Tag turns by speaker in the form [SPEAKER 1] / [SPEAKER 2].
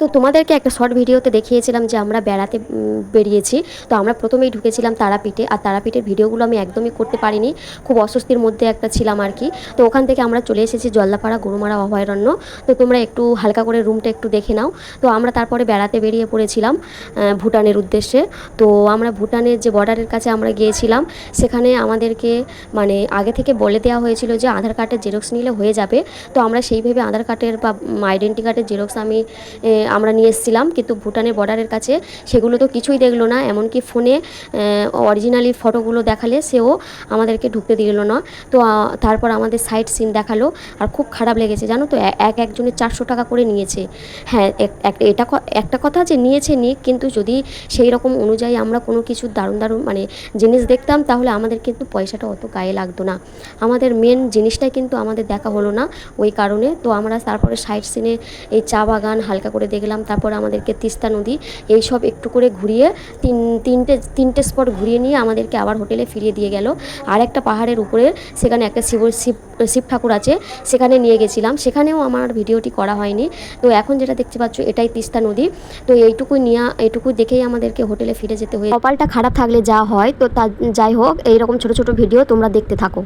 [SPEAKER 1] তো তোমাদেরকে একটা শর্ট ভিডিওতে দেখিয়েছিলাম যে আমরা বেড়াতে বেরিয়েছি। তো আমরা প্রথমেই ঢুকেছিলাম তারাপীঠে, আর তারাপীঠের ভিডিওগুলো আমি একদমই করতে পারিনি। খুব অস্বস্তির মধ্যে একটা ছিলাম আর কি। তো ওখান থেকে আমরা চলে এসেছি জলদাপাড়া গরুমারা অভয়ারণ্য। তো তোমরা একটু হালকা করে রুমটা একটু দেখে নাও। তো আমরা তারপরে বেড়াতে বেরিয়ে পড়েছিলাম ভুটানের উদ্দেশ্যে। তো আমরা ভুটানের যে বর্ডারের কাছে আমরা গিয়েছিলাম, সেখানে আমাদেরকে মানে আগে থেকে বলে দেওয়া হয়েছিল যে আধার কার্ডের জেরক্স নিলে হয়ে যাবে। তো আমরা সেইভাবে আধার কার্ডের বা আইডেন্টি কার্ডের জেরক্স আমি আমরা নিয়ে এসেছিলাম, কিন্তু ভুটানের বর্ডারের কাছে সেগুলো তো কিছুই দেখল না। এমনকি ফোনে অরিজিনালি ফটোগুলো দেখালে সেও আমাদেরকে ঢুকতে দিল না। তো তারপর আমাদের সাইট সিন দেখাল আর খুব খারাপ লেগেছে। জানো তো এক একজনের চারশো টাকা করে নিয়েছে। হ্যাঁ এটা একটা কথা যে নিয়েছে নিক, কিন্তু যদি সেই রকম অনুযায়ী আমরা কোনো কিছু দারুণ দারুণ মানে জিনিস দেখতাম, তাহলে আমাদের কিন্তু পয়সাটা অত গায়ে লাগতো না। আমাদের মেন জিনিসটাই কিন্তু আমাদের দেখা হলো না ওই কারণে। তো আমরা তারপরে সাইট সিনে এই চা বাগান হালকা করে দেখলাম, তারপর আমাদেরকে তিস্তা নদী এই সব একটু করে ঘুরিয়ে তিন, তিনটে তিনটে স্পট ঘুরিয়ে নিয়ে আমাদেরকে আবার হোটেলে ফিরিয়ে দিয়ে গেল। আর একটা পাহাড়ের উপরে সেখানে একটা শিব শিব শিব ঠাকুর আছে, সেখানে নিয়ে গেছিলাম। সেখানেও আমার ভিডিওটি করা হয়নি। তো এখন যেটা দেখতে পাচ্ছ, এটাই তিস্তা নদী। তো এইটুকু নিয়ে এইটুকু দেখেই আমাদেরকে হোটেলে ফিরে যেতে হয়ে কপালটা খারাপ থাকলে যা হয়, তো তা যাই হোক, এইরকম ছোট ছোট ভিডিও তোমরা দেখতে থাকো।